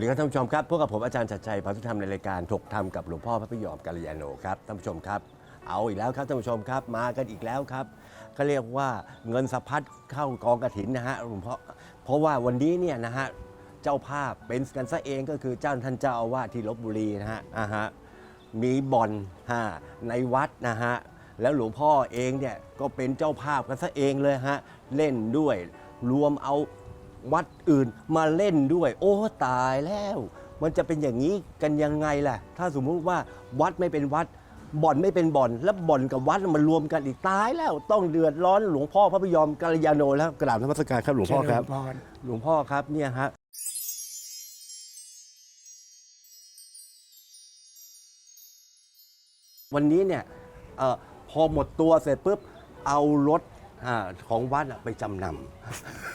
วัสดีครับท่านผู้ชมครับพวกกับผมอาจารย์ชัดชัยพระพิธรรมในรายการถกธรรมกับหลวงพ่อพระพยอมกัลยาโนครับท่านผู้ชมครับ เอาอีกแล้วครับท่านผู้ชมครับมากันอีกแล้วครับก็เรียกว่าเงินสะพัดเข้ากองกระถินนะฮะหลวงพ่อเพราะว่าวันนี้เนี่ยนะฮะเจ้าภาพเป็นกันซะเองก็คือเจ้าท่านเจ้าอาวาสที่ลบบุรีนะฮะอ่าฮะมีบ่อนฮะในวัดนะฮะแล้วหลวงพ่อเองเนี่ยก็เป็นเจ้าภาพกันซะเองเลยฮะเล่นด้วยรวมเอา วัดอื่นมาเล่นด้วย โอ้ตายแล้ว มันจะเป็นอย่างนี้กันยังไงล่ะ ถ้าสมมุติว่าวัดไม่เป็นวัดบ่อนไม่เป็นบ่อน แล้วบ่อนกับวัดมันรวมกันอีกตายแล้วต้องเดือดร้อนหลวงพ่อพระพยอมกัลยาโนแล้วกราบนมัสการครับหลวงพ่อครับ เจญพ หลวงพ่อครับเนี่ยฮะวันนี้เนี่ยเออพอหมดตัวเสร็จปุ๊บเอารถอาของวัดอะไปจำนำ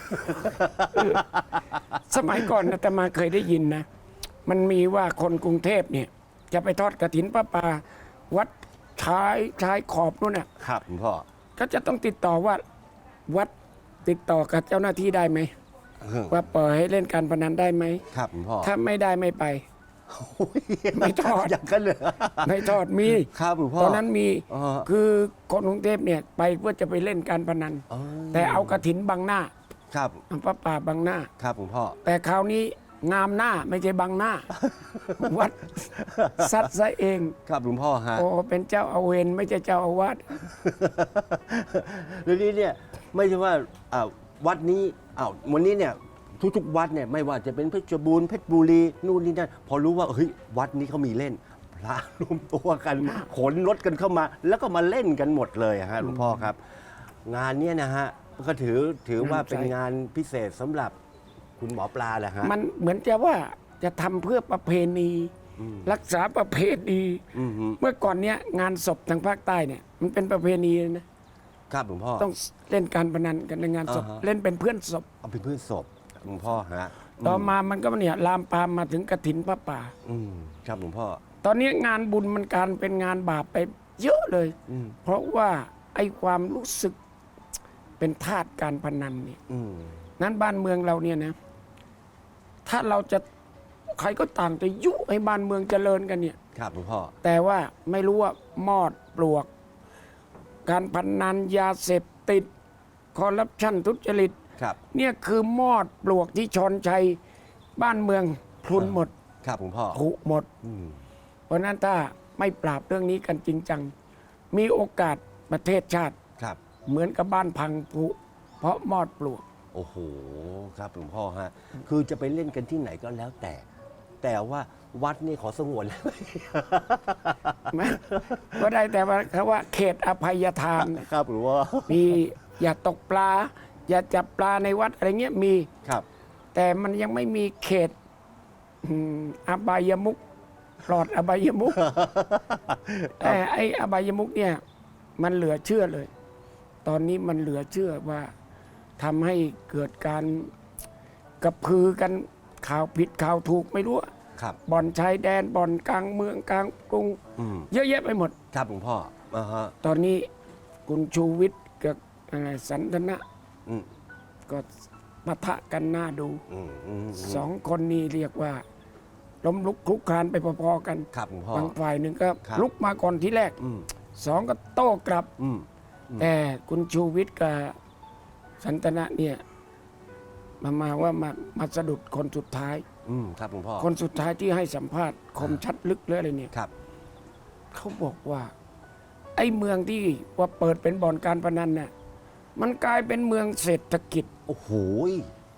สมัยก่อนอาตมาเคยได้ยินนะ มันมีว่าคนกรุงเทพเนี่ย จะไปทอดกระถินพระป่าวัดชายชายขอบนู่นน่ะ ครับหลวงพ่อก็จะต้องติดต่อว่าวัดติดต่อกับเจ้าหน้าที่ได้ไหมว่าปล่อยให้เล่นการพนันได้ไหม ครับหลวงพ่อถ้าไม่ได้ไม่ไป โอ้ยไม่ทอดอย่างกันเลย ไม่ทอดมี ครับหลวงพ่อ ตอนนั้นมีอ๋อคือคนกรุงเทพเนี่ยไปเพื่อจะไปเล่นการพนัน อ๋อ แต่เอากระถินบังหน้า ครับเอาพระป่าบังหน้า ครับหลวงพ่อ แต่คราวนี้งามหน้าไม่ใช่บังหน้า วัดซัดซะเองครับหลวงพ่อฮะโอ้เป็นเจ้าอาเวนไม่ใช่เจ้าอาวาสเรื่องนี้เนี่ยไม่ใช่ว่าอ่าวัดนี้อ้าววันนี้เนี่ยทุกๆ วัดเนี่ยไม่ว่าจะเป็นเพชรบูรณ์เพชรบุรีนู่นนี่นั่นพอรู้ว่าเฮ้ยวัดนี้เขามีเล่นพระรวมตัวกันขนรถกันเข้ามา แล้วก็มาเล่นกันหมดเลยอะฮะหลวงพ่อครับ งานเนี้ยนะฮะ ก็ถือถือว่าเป็นงานพิเศษสำหรับคุณหมอปลาแหละฮะ มันเหมือนจะว่าจะทำเพื่อประเพณี อืม รักษาประเพณีอืมฮึเมื่อก่อนเนี้ยงานศพทางภาคใต้เนี่ยมันเป็นประเพณีนะครับหลวงพ่อ ต้องเล่นการพนันกันในงานศพอ่าฮะ เล่นเป็นเพื่อนศพ เอาเป็นเพื่อนศพหลวงพ่อฮะต่อมามันก็เนี่ยลามปามมาถึงกระถินพระป่า อืมครับหลวงพ่อ ตอนนี้งานบุญมันการเป็นงานบาปไปเยอะเลย อืม เพราะว่าไอ้ความรู้สึก เป็นทาสการพนันเนี่ยอืมนั้นบ้านเมืองเราเนี่ยนะ ถ้าเราจะใครก็ต่างจะยุให้บ้านเมืองเจริญกันเนี่ย ครับหลวงพ่อ แต่ว่าไม่รู้ว่ามอดปลวก การพนันยาเสพติด คอร์รัปชันทุจริตครับ เนี่ยคือมอดปลวกที่ชนชัยบ้านเมืองพลุนหมด ครับหลวงพ่อผุหมด อืมเพราะฉะนั้นถ้าไม่ปราบเรื่องนี้กันจริงจัง มีโอกาสประเทศชาติ ครับ เหมือนกับบ้านพังผุเพราะมอดปลวก โอ้โห ครับหลวงพ่อฮะ คือจะไปเล่นกันที่ไหนก็แล้วแต่ แต่ว่าวัดนี่ขอสงวนไหมก็ได้แต่ว่าเขาว่าเขตอภัยทานน่ะครับหลวงพ่อมีอย่าตกปลา อย่าจับปลาในวัดอะไรเงี้ยมี ครับ แต่มันยังไม่มีเขตอืมอบายมุกปลอดอบายมุกแต่ไอ้อบายมุกเนี่ย มันเหลือเชื่อเลย ตอนนี้มันเหลือเชื่อว่าทำให้เกิดการกระพือกันข่าวผิดข่าวถูกไม่รู้อะครับ บ่อนชายแดนบ่อนกลางเมืองกลางกรุง อืมเยอะแยะไปหมด ครับหลวงพ่ออ่าฮะตอนนี้คุณชูวิทย์กับอะไรสันทนะอืมก็ปะทะกันหน้าดูอืมอืมสองคนนี้เรียกว่าล้มลุกคลุกคลานไปพอๆกันครับหลวงพ่อ บางฝ่ายหนึ่งก็ครับ ลุกมาก่อนที่แรกอืมสองก็โต้กลับ อืมอืม แต่คุณชูวิทย์กับสันทนะเนี่ยมามาว่ามามาสะดุดคนสุดท้าย อืมครับหลวงพ่อคนสุดท้ายที่ให้สัมภาษณ์คมชัดลึกเลยอะไรเนี่ยครับ เขาบอกว่า ไอ้เมืองที่ว่าเปิดเป็นบ่อนการพนันเนี่ยมันกลายเป็นเมืองเศรษฐกิจ โอ้โห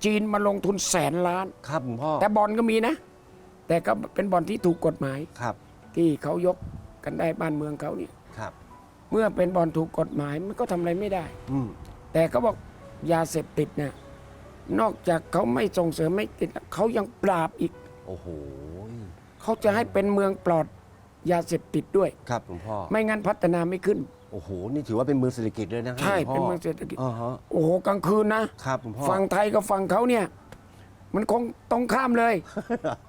จีนมาลงทุนแสนล้าน ครับหลวงพ่อแต่บ่อนก็มีนะ แต่ก็เป็นบ่อนที่ถูกกฎหมายครับ ที่เขายกกันได้บ้านเมืองเขาเนี่ยครับ เมื่อเป็นบ่อนถูกกฎหมายมันก็ทำอะไรไม่ได้ อืมแต่เขาบอกยาเสพติดเนี่ยนอกจากเขาไม่ส่งเสริมไม่ติดเขายังปราบอีกอโอ้โหเขาจะให้เป็นเมืองปลอดยาเสพติดด้วย ครับหลวงพ่อไม่งั้นพัฒนาไม่ขึ้น โอ้โหนี่ถือว่าเป็นเมืองเศรษฐกิจเลยนะครับใช่หลวงพ่เป็นเมืองเศรษฐกิจ อ่าฮะโอ้โหกลางคืนนะ ครับหลวงพ่อ ฝั่งไทยกับฝั่งเขาเนี่ย มันคงตรงข้ามเลย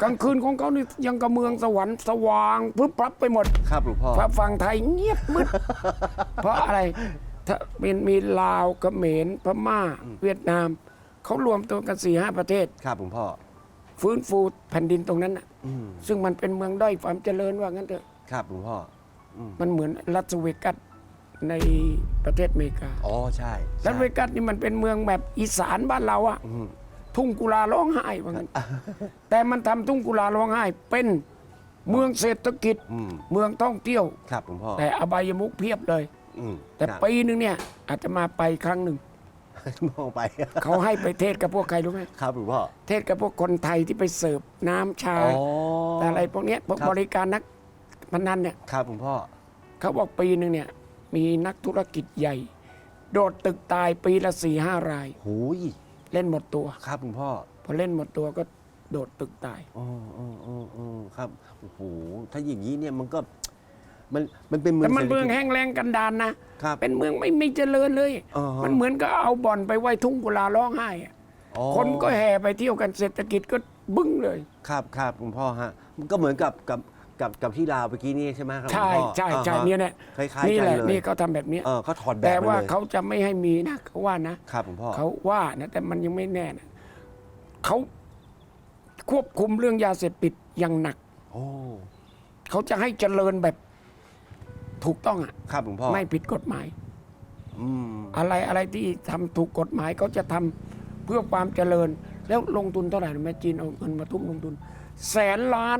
กลางคืนของเขานี่ยังกับเมืองสวรรค์สว่างพรึบพรับไปหมดครับหลวงพ่อพอฝั่งไทยเงียบมืดเพราะอะไรถ้ามีมีลาวเขมรพม่า เวียดนาม เขารวมตัวกันสี่ห้าประเทศ ครับหลวงพ่อฟื้นฟูแผ่นดินตรงนั้นน่ะอืมซึ่งมันเป็นเมืองด้อยความเจริญว่างั้นเถอะครับหลวงพ่อมันเหมือนลัสเวกัสในประเทศอเมริกา อ๋อ ใช่ลัใช่สเวกัสนี่มันเป็นเมืองแบบอีสานบ้านเราอะอืม ทุ่งกุลาร้องไห้ว่างั้นแต่มันทำทุ่งกุลาร้องไห้เป็นเมืองเศรษฐกิจอืมเมืองท่องเที่ยวครับหลวงพ่อแต่อบายมุกเพียบเลยอืมแต่ครับปีหนึงเนี่ยอาจจะมาไปครั้งหนึ่งมองไป เขาให้ไปเทศกับพวกใครรู้ไหมครับหลวงพ่อเทศกับพวกคนไทยที่ไปเสิร์ฟน้ำชาอ๋อแต่อะไรพวกเนี้ยพวกครับบริการนักพนันเนี่ยครับหลวงพ่อเขาบอกปีหนึ่งเนี่ยมีนักธุรกิจใหญ่ โดดตึกตายปีละสี่ห้ารายหูย เล่นหมดตัว ครับหลวงพ่อพอเล่นหมดตัวก็โดดตึกตาย อ๋ออ๋ออ๋ออ๋อครับโอ้โหถ้าอย่างนี้เนี่ยมันก็มันมันเป็นเมืองแต่มันศรษฐเมืองกิจ แห้งแล้งกันดานนะ ครับเป็นเมืองไม่ไม่เจริญเลย อ่าฮะ มันเหมือนกับเอาบ่อนไปไว้ทุ่งกุลาร้องไห้อะอ๋อ คนก็แห่ไปเที่ยวกันเศรษฐกิจก็บึ้งเลย ครับครับหลวงพ่อฮะมันก็เหมือนกับกับ กับกับที่ลาวเมื่อกี้นี่ใช่ไหมครับหลวงใช่พ่อใช่ใช่อ่าฮะเนี่ยแหละคล้ายๆนี่กันแหละเลยนี่เขาทำแบบเนี้ยเออเขาถอดแบบแต่มว่าลยเขาจะไม่ให้มีนะเขาว่านะครับหลวงพ่อเขาว่านะแต่มันยังไม่แน่นะเขาควบคุมเรื่องยาเสพติดอย่างหนัก โอ้เขาจะให้เจริญแบบถูกต้องอะครับหลวงพ่อไม่ผิดกฎหมาย อืมอะไรอะไรที่ทำถูกกฎหมายเขาจะทำเพื่อความเจริญ แล้วลงทุนเท่าไหร่รู้ไหมจีนเอาเงินมาทุ่มลงทุน แสนล้าน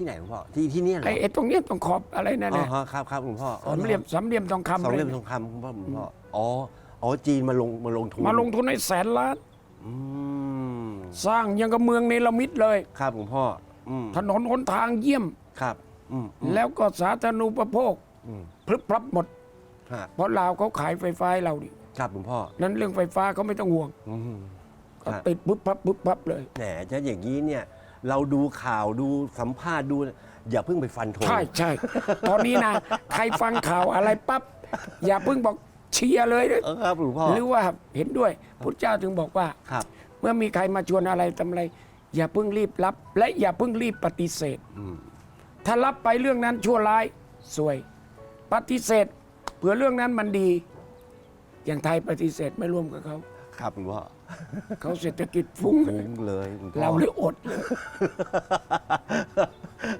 ที่ไหนหลวงพ่อที่ที่เนี่ยเหรอไอ้ไอ้ตรงเนี้ยต้องขอบอะไรนั่นอ๋แหอละฮะครับครับหลวงพ่อสามเหลี่ยมสามเหลี่ยมทองคำสองเหลี่ยมอะไรทองคำหลวงพ่อหลวงพ่ออ๋ออ๋อจีนมาลงมาลงทุนมาลงทุนให้แสนล้าน อืมสร้างยังกับเมืองเนรมิตเลย ครับหลวงพ่ออืมถนนหนทางเยี่ยม ครับอืมอืมแล้วก็สาธารณูปโภคอืมพรึบพรับหมด ฮะเพราะลาวเขาขายไฟฟ้าให้เราดิครับหลวงพ่อนั้นเรื่องไฟฟ้าเขาไม่ต้องห่วงอืม ก็ครับ ติดปุ๊บพับปุ๊บพับเลย แหมจะอย่างนี้เนี่ย เราดูข่าวดูสัมภาษณ์ดู อย่าเพิ่งไปฟันธง ใช่ใช่ ตอนนี้นะ ใครฟังข่าวอะไรปั๊บอย่าเพิ่งบอกเชียร์เลยเออครับหลวงพ่อหรือว่าเห็นด้วยพุทธเจ้าถึงบอกว่า ครับ เมื่อมีใครมาชวนอะไรทำอะไร อย่าเพิ่งรีบรับ และอย่าเพิ่งรีบปฏิเสธอืมถ้ารับไปเรื่องนั้นชั่วร้ายสวย ปฏิเสธเผื่อเรื่องนั้นมันดี อย่างไทยปฏิเสธไม่ร่วมกับเขา ครับหลวงพ่อเขาเศรษฐกิจฟุ้งฟุ้งเลยหลวงพ่อเราเลยอดเลย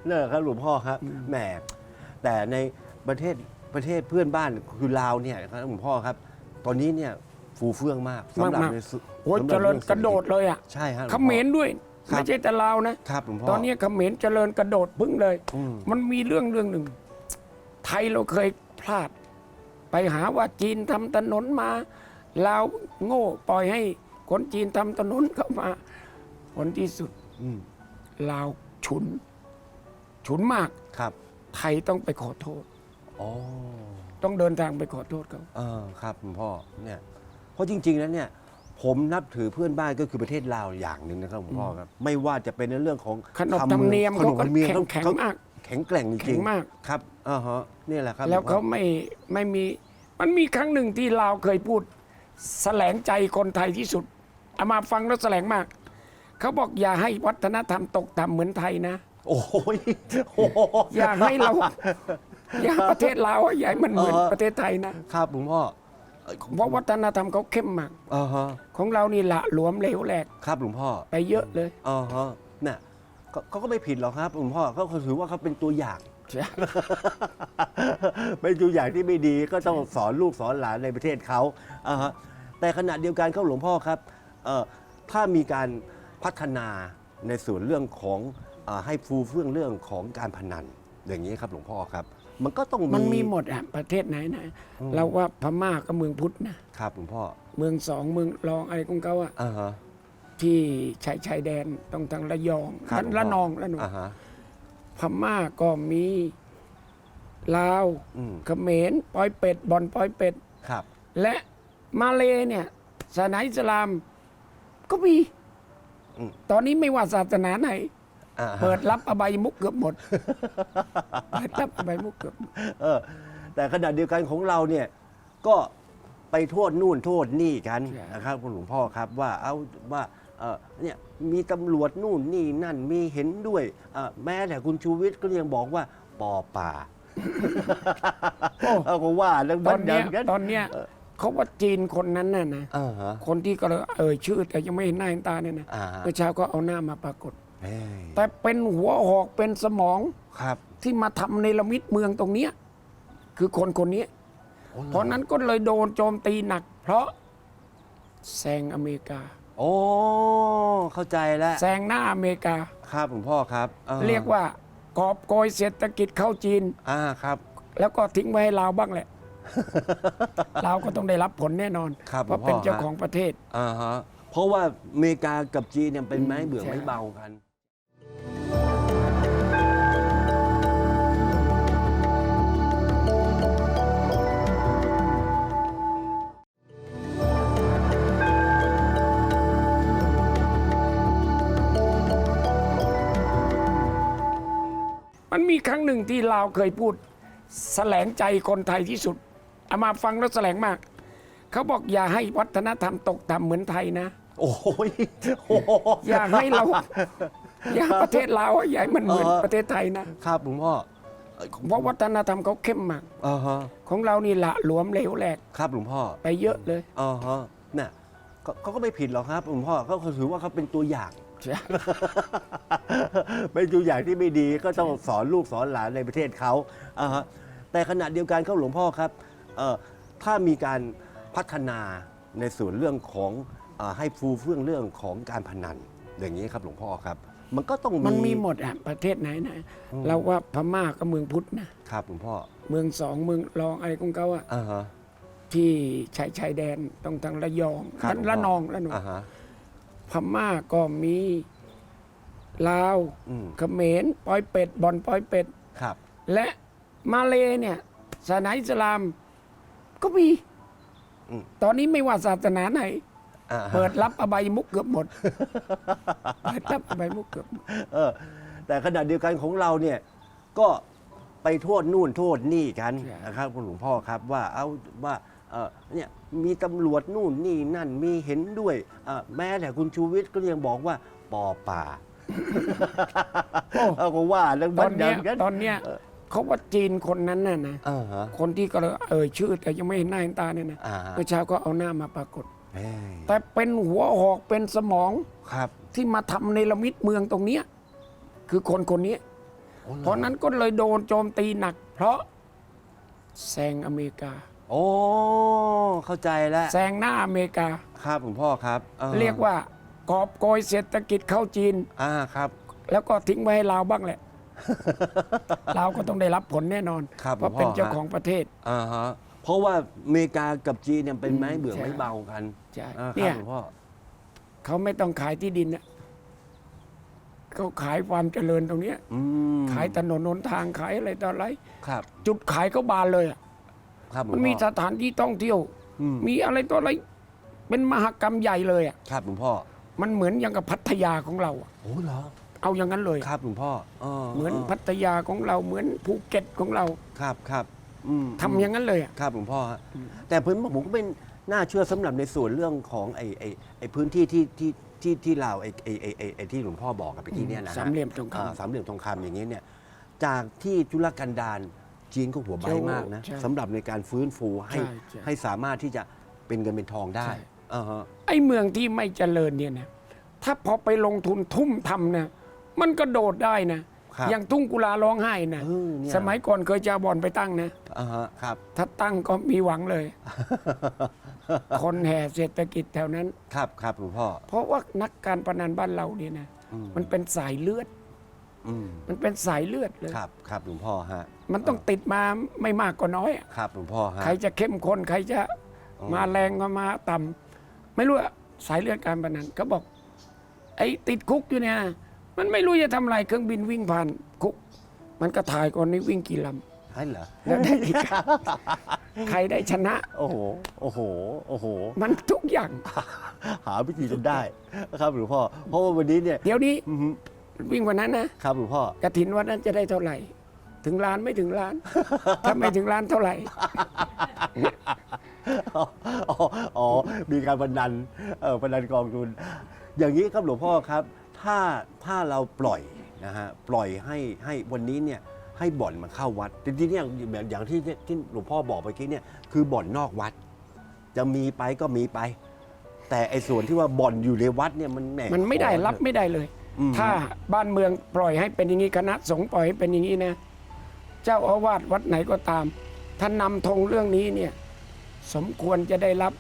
นั่นแหละครับหลวงพ่อครับแหมแต่ในประเทศประเทศเพื่อนบ้านคือลาวเนี่ยครับหลวงพ่อครับ ตอนนี้เนี่ยฟูเฟื่องมากสำหรับมากในสุโอ้ยสำหเจบริญองกระโดดเลยอะใช่ฮะหลวงเขพ่อ มรด้วยครับ ไม่ใช่แต่ลาวนะ ครับหลวงพ่อ ตอนนี้เขมรเจริญกระโดดพึ่งเลย อืม มันมีเรื่องเรื่องหนึ่ง ไทยเราเคยพลาด ไปหาว่าจีนทำถนนมา เราวโง่ปล่อยให้คนจีนทำถนนเข้ามา ผลที่สุดอืมลาวฉุน ฉุนมาก ครับไทยต้องไปขอโทษ อ๋อต้องเดินทางไปขอโทษเขาเออครับหลวงพ่อเนี่ยเพราะจริงๆแล้วเนี่ย ผมนับถือเพื่อนบ้านก็คือประเทศลาวอย่างหนึ่งนะครับหลวงพ่อครับ ไม่ว่าจะเป็นในเรื่องของขนบธรรมเนียมขเขานบก็ธรรมเนียมแข็งเขาแข็งเขามาก แข็งแกร่งจแข็ริงงมากๆครับอ่าฮะนี่แหละครับแล้วหงพ่เขาอไม่ไม่มี มันมีครั้งหนึ่งที่ลาวเคยพูด แสลงใจคนไทยที่สุดเอามาฟังแล้วแสลงมาก เขาบอกอย่าให้วัฒนธรรมตกต่ำเหมือนไทยนะ โอ้ยโอ้โหอย่าให้เรา อย่าประเทศลาวอะอย่าให้มันเหมือนเออประเทศไทยนะครับหลวงพ่อเอ้ยเพราะวัฒนธรรมเขาเข้มมากอ่าฮะของเรานี่ละหลวมเหลวแหลกครับหลวงพ่อไปเยอะเลยอ่าฮะน่ะเขาเขาก็ไม่ผิดหรอกครับหลวงพ่อเขาถือว่าเขาเป็นตัวอย่าง เป็นตัวอย่างที่ไม่ดีก็ต้องสอนลูกสอนหลานในประเทศเขาอ่าฮะแต่ขณะเดียวกันเขาหลวงพ่อครับเอ่อถ้ามีการพัฒนาในส่วนเรื่องของอาให้ฟูเฟื่องเรื่องของการพนันอย่างนี้ครับหลวงพ่อครับ มันก็ต้องมีมันมีหมดอะประเทศไหนนะเราว่าพม่าก็เมืองพุทธนะครับหลวงพ่อเมืองสองเมืองรองอะไรของเขาอะอ่าฮะ ที่ชายชายแดนต้องทางระยองครับละนองละนอง อ่าฮะ พม่าก็มีลาวอืมเขมรปอยเป็ดบ่อนปอยเป็ด ครับ และมาเลเนี่ยศาสนาอิสลามก็มี อืม ตอนนี้ไม่ว่าศาสนาไหน อ่าฮะเปิดรับอบายมุกเกือบหมด เปิดรับอบายมุกเกือบหมดเออ แต่ขณะเดียวกันของเราเนี่ย ก็ไปโทษนู่นโทษนี่กันใช่นะครับคุณหลวงพ่อครับว่าเอาว่า เออเนี่ยมีตำรวจนู่นนี่นั่นมีเห็นด้วยเอ่อแม้แต่คุณชูวิทย์ก็ยังบอกว่าปอป่าเอาก็ว่าเรื่องตบัอนนเนี้ดัยงกันตอนเนี้ยเขาว่าจีนคนนั้นน่ะนะอ่าฮะคนที่ก็เลยเอ่ยชื่อ แต่ยังไม่เห็นหน้าเห็นตาเนี่ยนะอ่าฮะเมื่อเช้าก็เอาหน้ามาปรากฏเฮ้ยแต่เป็นหัวหอกเป็นสมองครับ ที่มาทำในละมิดเมืองตรงเนี้ยคือคนคนนี้โอ้หอเพราะนั้นก็เลยโดนโจมตีหนัก เพราะแซงอเมริกา โอ้เข้าใจแล้วแซงหน้าอเมริกา ครับหลวงพ่อครับออเรียกว่ากอบโกยเศรษฐกิจเข้าจีน อ่าครับ แล้วก็ทิ้งไว้ให้ลาวบ้างแหละ ลาวก็ต้องได้รับผลแน่นอน ครับเพราะหลวงพ่อเป็นเจ้าฮะของประเทศ อ่าฮะเพราะว่าอเมริกากับจีนเนี่ยเป็นไม้เบื่อใช่ไม้เบากัน มันมีครั้งหนึ่งที่ลาวเคยพูดแสลงใจคนไทยที่สุดเอามาฟังแล้วแสลงมาก เขาบอกอย่าให้วัฒนธรรมตกต่ำเหมือนไทยนะ โอ้ยโอ้โหอย่าให้เรา อย่าให้ประเทศลาวอย่าให้มันเหมือนเออประเทศไทยนะ ครับหลวงพ่อเพราะวัฒนธรรมเขาเข้มมากอ่าฮะของเรานี่ละหลวมเหลวแหลกครับหลวงพ่อไปเยอะเลยอ่าฮะน่ะเขาเขาก็ไม่ผิดหรอกครับหลวงพ่อเขาถือว่าเขาเป็นตัวอย่าง เป็นตัวอย่างที่ไม่ดีก็ต้องสอนลูกสอนหลานในประเทศเขาอ่าฮะแต่ขณะเดียวกันครับหลวงพ่อครับเอ่อถ้ามีการพัฒนาในส่วนเรื่องของเออให้ฟูเฟื่องเรื่องของการพนันอย่างนี้ครับหลวงพ่อครับ มันก็ต้องมีมันมีหมดอะประเทศไหนนะเราว่าพม่าก็เมืองพุทธนะครับหลวงพ่อเมืองสองเมืองรองอะไรของเขาอะอ่าฮะ ที่ชายชายแดนต้องทางระยองครับละนองละนอง อ่าฮะ พม่าก็มีลาวอืมเขมรปอยเป็ดบอนปอยเป็ด ครับ และมาเลเนี่ยศาสนาอิสลามก็มี อืม ตอนนี้ไม่ว่าศาสนาไหน อ่าฮะเปิดรับอบายมุกเกือบหมด เปิดรับอบายมุกเกือบหมดเออ แต่ขณะเดียวกันของเราเนี่ย ก็ไปโทษนู่นโทษนี่กันนะครับ คุณหลวงพ่อครับว่าเอาว่า เออเนี่ยมีตำรวจนู่นนี่นั่นมีเห็นด้วยเอ่อแม้แต่คุณชูวิทย์ก็ยังบอกว่าปอป่าเอาก็ว่าเรื่องตบัอนนเนี้ดัยงกันตอนเนี้ยเขาว่าจีนคนนั้นน่ะนะอ่าฮะคนที่ก็เลยเอ่ยชื่อ แต่ยังไม่เห็นหน้าเห็นตาเนี่ยนะอ่าฮะเมื่อเช้าก็เอาหน้ามาปรากฏเฮ้ยแต่เป็นหัวหอกเป็นสมองครับ ที่มาทำในละมิดเมืองตรงเนี้ยคือคนคนนี้โอ้หอเพราะนั้นก็เลยโดนโจมตีหนัก เพราะแซงอเมริกา โอ้เข้าใจแล้วแซงหน้าอเมริกา ครับหลวงพ่อครับอ่าเรียกว่ากอบโกยเศรษฐกิจเข้าจีน อ่าครับ แล้วก็ทิ้งไว้ให้ลาวบ้างแหละ ลาวก็ต้องได้รับผลแน่นอน ครับเพราะหลวงพ่อเป็นเจ้าฮะของประเทศอ่าฮะเพราะว่าอเมริกากับจีนเนี่ยเป็นไม้เบื่อใช่ไม้เบากันใช่อ่าคเนี่รับยหลวงพ่อเขาไม่ต้องขายที่ดินนะเขาขายความเจริญตรงเนี้ย อืมขายถนนหนทางขายอะไรต่ออะไร ครับ จุดขายเขาบานเลยอะ ครับหลวมังนพ่มีอสถานที่ท่องเที่ยว อืมมีอะไรตัวอะไร เป็นมหกรรมใหญ่เลยอะครับหลวงพ่อมันเหมือนอย่างกับพัทยาของเราอะโอ้เหรอเอาอย่างนั้นเลย ครับหลวงพ่อเหมือนพัทยาของเราเหมือนภูเก็ตของเราครับครับอืมทำอย่างนั้นเลยอะ ครับหลวงพ่อฮะแต่ผมผมก็เป็นน่าเชื่อสำหรับในส่วนเรื่องของไอ้ไอ้ไอ้พื้นที่ที่ที่ที่ที่ลาวไอ้ไอ้ไอ้ไอ้ไอ้ที่หลวงพ่อบอกกับไปที่เนี่ยนะฮะสามเหลี่ยมทองคอ่าสามเหลี่ยมทองคำอย่างนี้เนี่ย จากที่จุลกันดาร จีนก็หัวใบใช่มากนะใช่สำหรับในการฟื้นฟูให้ใช่ใช่ ให้สามารถที่จะเป็นเงินเป็นทองได้ใช่อ่าฮะำไอ้เมืองที่ไม่เจริญเนี่ยนะถ้าพอไปลงทุนทุ่มทำนะมันก็โดดได้นะครับ อย่างทุ่งกุลาร้องไห้นะเออเนี่ย สมัยก่อนเคยจะเอาบอลไปตั้งนะ อ่าฮะครับ ถ้าตั้งก็มีหวังเลย คนแห่เศรษฐกิจแถวนั้น ครับครับหลวงพ่อ เพราะว่านักการพนันบ้านเราเนี่ยนะ อืม มันเป็นสายเลือด อืมมันเป็นสายเลือดเลย ครับครับหลวงพ่อฮะมันต้องติดมาไม่มากก็น้อยอะครับหลวงพ่อฮะใครจะเข้มข้นใครจะอ๋อมาแรงก็มาต่ำไม่รู้อะสายเลือดการพนันเขาบอก ไอ้ติดคุกอยู่เนี่ย มันไม่รู้จะทำอะไรเครื่องบินวิ่งผ่านคุก มันก็ถ่ายก่อนนี้วิ่งกี่ลใช่เหรอำแล้วได้กี่ครั้งใครได้ชนะ โอ้โหโอ้โหโอ้โห มันทุกอย่าง หาวิธีจนได้ครับหลวงพ่อเพราะว่าวันนี้เนี่ยเดี๋ยวนี้ อือฮึ วิ่งกว่านั้นนะครับหลวงพ่อกระถินวัดนั้นจะได้เท่าไหร่ ถึงล้านไม่ถึงล้าน ถ้าไม่ถึงล้านเท่าไหร่ อ๋ออ๋ออ๋อมีการพนันเออพนันกองทุน อย่างนี้ครับหลวงพ่อครับ ถ้าถ้าเราปล่อยนะฮะปล่อยให้ให้วันนี้เนี่ยให้บ่อนมันเข้าวัดจริงๆเนี่ยแบบอย่างที่ที่หลวงพ่อบอกเมื่อกี้เนี่ยคือบ่อนนอกวัด จะมีไปก็มีไป แต่ไอ้ส่วนที่ว่าบ่อนอยู่ในวัดเนี่ยมันแหมันไม่ได้ขอรับไม่ได้เลยอืม ถ้าบ้านเมืองปล่อยให้เป็นอย่างนี้คณะสงฆ์ปล่อยให้เป็นอย่างนี้นะ เจ้าอาวาสวัดไหนก็ตามท่านนำธงเรื่องนี้เนี่ย สมควรจะได้รับ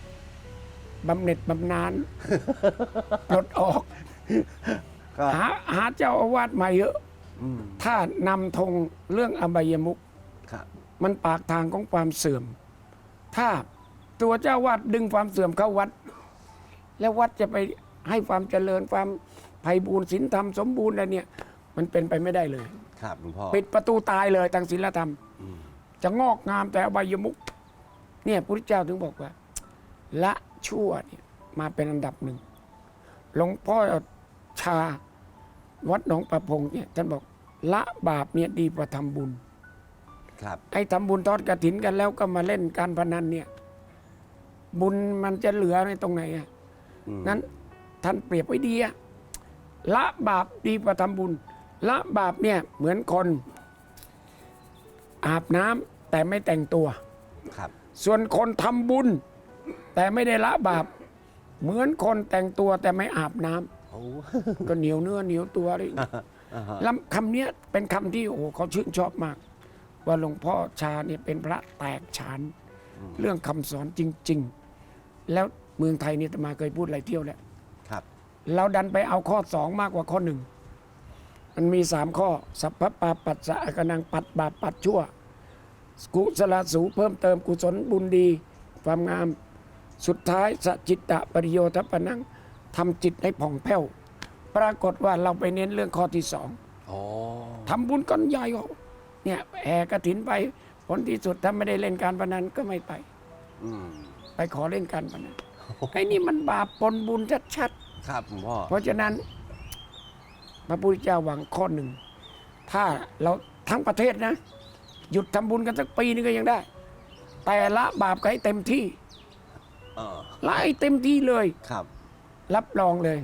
บำเหน็จบำนาญปลดออกก็หาหาเจ้าอาวาสมาเยอะอืมถ้านำธงเรื่องอบายมุกครับมันปากทางของความเสื่อม ถ้าตัวเจ้าวาดดึงความเสื่อมเข้าวัด แล้ววัดจะไปให้ความเจริญความ ไพบูรย์ศีลธรรมสมบูรณ์อะไรเนี่ย มันเป็นไปไม่ได้เลย ครับหลวงพ่อ ปิดประตูตายเลยทางศีลธรรม อืม จะงอกงามแต่อบายมุกเนี่ยพระพุทธเจ้าถึงบอกว่า ละชั่วเนี่ยมาเป็นอันดับหนึ่งหลวงพ่อชาวัดหนองประพงเนี่ยท่านบอกละบาปเนี่ยดีกว่าทำบุญ ครับ ไอ้ทำบุญทอดกระถินกันแล้วก็มาเล่นการพนันเนี่ย บุญมันจะเหลือในตรงไหนอะอืมนั้นท่านเปรียบไว้ดีอะ ละบาปดีกว่าทำบุญ ละบาปเนี่ยเหมือนคนอาบน้ำแต่ไม่แต่งตัว ครับ ส่วนคนทำบุญ แต่ไม่ได้ละบาป เหมือนคนแต่งตัวแต่ไม่อาบน้ำโอ้ก็เหนียวเนื้อเหนียวตัวเลยอ่าฮะแล้วคำเนี้ยเป็นคำที่โอ้โหเขาชื่นชอบมาก ว่าหลวงพ่อชาเนี่ยเป็นพระแตกฉาน เรื่องคำสอนจริง ๆ แล้วเมืองไทยเนี่ยอาตมาเคยพูดหลายเที่ยวแล้วครับ เราดันไปเอาข้อสองมากกว่าข้อหนึ่งมันมีสามข้อ สัพพปาปัสสะกนังปัดบาปปัดชั่ว กุศลสูเพิ่มเติมกุศลบุญดี ความงามสุดท้ายสจิตตะปริโยทปนังทำจิตให้ผ่องแผ้ว ปรากฏว่าเราไปเน้นเรื่องข้อที่สองอ๋อทำบุญก้อนใหญ่ก็เนี่ยแห่กระถินไปผลที่สุดถ้าไม่ได้เล่นการพนันก็ไม่ไปอืมไปขอเล่นการพนันไอ้นี่มันบาปปนบุญชัด ครับหลวงพ่อๆเพราะฉะนั้น พระพุทธเจ้าหวังข้อหนึ่ง ถ้าเราทั้งประเทศนะ หยุดทำบุญกันสักปีนึงก็ยังได้ แต่ละบาปก็ให้เต็มที่เออละให้เต็มที่เลย ครับ รับรองเลย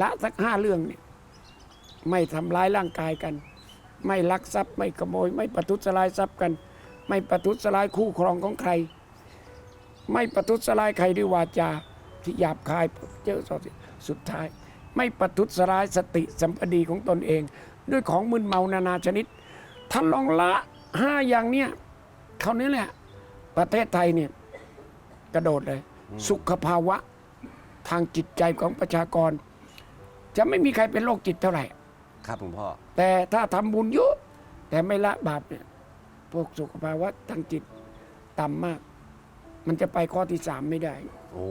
ละสักห้าเรื่องเนี่ย ไม่ทำร้ายร่างกายกัน ไม่ลักทรัพย์ไม่ขโมย ไม่ประทุษร้ายทรัพย์กัน ไม่ประทุษร้ายคู่ครองของใคร ไม่ประทุษร้ายใครด้วยวาจา ที่หยาบคายเจอสุดท้าย ไม่ประทุษร้ายสติสัมปดีของตนเอง ด้วยของมึนเมานานาชนิดท่านลองละห้าอย่างเนี้ยเขาวนี้แหละ ประเทศไทยเนี่ยกระโดดเลย สุขภาวะทางจิตใจของประชากร จะไม่มีใครเป็นโรคจิตเท่าไหร่ ครับหลวงพ่อ แต่ถ้าทำบุญเยอะแต่ไม่ละบาปเนี่ยพวกสุขภาวะทางจิตต่ำมาก มันจะไปข้อที่สามไม่ได้ โอ้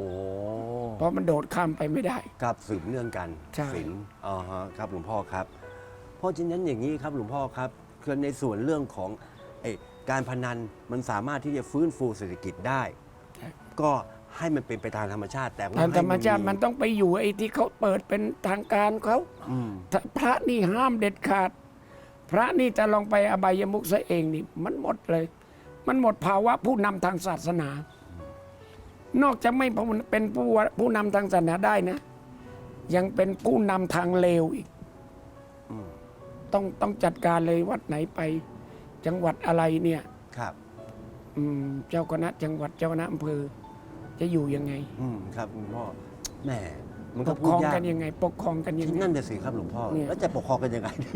เพราะมันโดดข้ามไปไม่ได้กับสืบเนื่องกันใช่ ศีลอ๋อฮะครับหลวงพ่อครับ เพราะฉะนั้นอย่างนี้ครับหลวงพ่อครับคือในส่วนเรื่องของไอ้การพนันมันสามารถที่จะฟื้นฟูเศรษฐกิจได้ ก็ให้มันเป็นไปตามธรรมชาติ แต่ว่าตามธรรมชาติให้มันต้องไปอยู่ไอ้ที่เขาเปิดเป็นทางการเขาอืมถ้าพระนี่ห้ามเด็ดขาด พระนี่จะลองไปอบายมุกซะเองนี่มันหมดเลย มันหมดภาวะผู้นำทางศาสนา นอกจากไม่เป็นผู้ผู้นำทางศาสนาได้นะ ยังเป็นผู้นำทางเลวอีกอืมต้องต้องจัดการเลยวัดไหนไป จังหวัดอะไรเนี่ย ครับ อืม เจ้าคณะจังหวัดเจ้าคณะอำเภอ จะอยู่ยังไง อืมครับหลวงพ่อแหมมันปก็กพูคดรองยากกันยังไง ปกครองกันยังไง นั่นน่ะสิครับหลวงพ่อ เนี่ย แล้วจะปกครองกันยังไงดี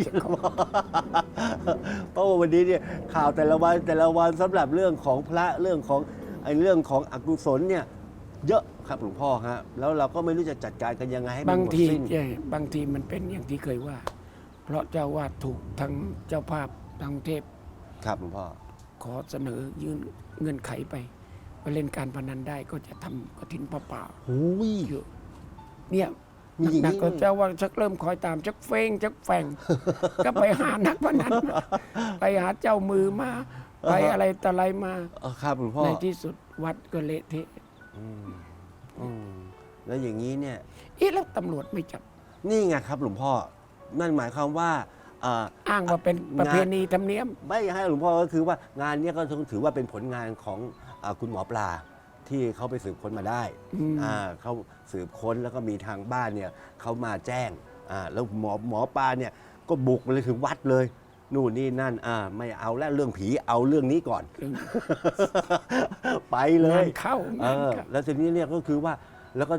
เพราะว่าวันนี้เนี่ยข่าวแต่ละวันแต่ละวันสำหรับเรื่องของพระเรื่องของ ไอ้เรื่องของอกุศลเนี่ยเยอะครับหลวงพ่อฮะแล้วเราก็ไม่รู้จะจัดการกันยังไงให้มันบางหมดทีสิ้น ใช่บางทีมันเป็นอย่างที่เคยว่า เพราะเจ้าวาดถูกทั้งเจ้าภาพทางกรุงเทพครับหลวงพ่อขอเสนอยื่นเงื่อนไขไปว่าเล่นการพนันได้ก็จะทำกฐินเปล่าหูยๆอยู่เนี่ยมีอย่างนี้หนักๆก็ด้วยเจ้าว่าชักเริ่มคอยตามชักเฟ้งชักแฝง ก็ไปหานักพนันมาไปหาเจ้ามือมา ไปอะไรต่ออะไรมาเออครับหลวงพ่อในที่สุดวัดก็เละเทะอืมอืมแล้วอย่างนี้เนี่ย เอ๊ะแล้วตำรวจไม่จับ นี่ไงครับ หลวงพ่อ นั่นหมายความว่าเอ่อ อ้างว่าเป็นประเพณีธรรมเนียม ไม่ให้หลวงพ่อก็คือว่างานเนี้ยก็ต้องถือว่าเป็นผลงานของอาคุณหมอปลาที่เขาไปสืบค้นมาได้อืม อ่าเขาสืบค้นแล้วก็มีทางบ้านเนี่ยเขามาแจ้งอ่าแล้วหมอหมอปลาเนี่ยก็บุกมาเลยถึงวัดเลย นู่นนี่นั่นอ่าไม่เอาแล้วเรื่องผีเอาเรื่องนี้ก่อนเรื่องไปเลงายนเข้าเองานอเข้า แล้วทีนี้เนี่ยก็คือว่าแล้วก็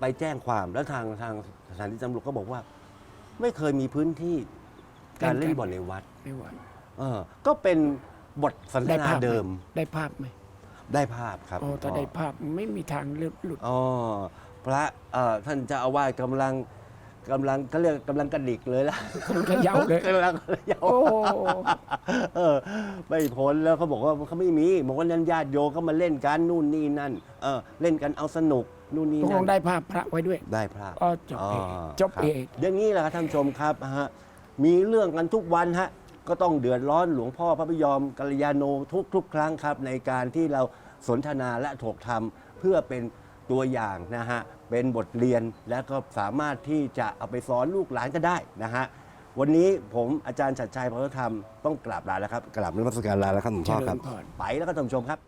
ไปแจ้งความแล้วทางทางสถานีตำรวจก็บอกว่า ไม่เคยมีพื้นที่การเล่นบอลในวัด ไม่ไหวเออ ก็เป็นบทสนทได้นาภาพไหมเดิมได้ภาพไหมได้ภาพครับโอ้ถ้าได้ภาพไม่มีทางหลุดหลุด อ๋อพระเอ่อท่านเจ้าอาวาสกำลัง กำลังเขาเรียกกำลังกระดิกเลยล่ะคนเขย่าเลย กำลังกระเยาโอ้ เออไม่พ้นแล้วเขาบอกว่าเขาไม่มีบอกว่านั้นญาติโยมเขามาเล่นกันนู่นนี่นั่นเออเล่นกันเอาสนุกนู่นนี่ตกลนั่งนได้ภาพพระไว้ด้วย ได้ภาพอ๋อจบเองอ๋อจบครับเองอย่างนี้แหละครับท่านผู้ชมครับฮะมีเรื่องกันทุกวันฮะก็ต้องเดือดร้อนหลวงพ่อพระพยอมกัลยาโนทุกทุกๆครั้งครับ ในการที่เราสนทนาและถกธรรมเพื่อเป็นตัวอย่างนะฮะ เป็นบทเรียนและก็สามารถที่จะเอาไปสอนลูกหลานก็ได้นะฮะวันนี้ผมอาจารย์ชัดชัยพระธรรมต้องกราบลาแล้วครับกราบนมัสการลาแล้วครับหลวงพ่อครับเจริญพรไปแล้วก็ท่านผู้ชมครับ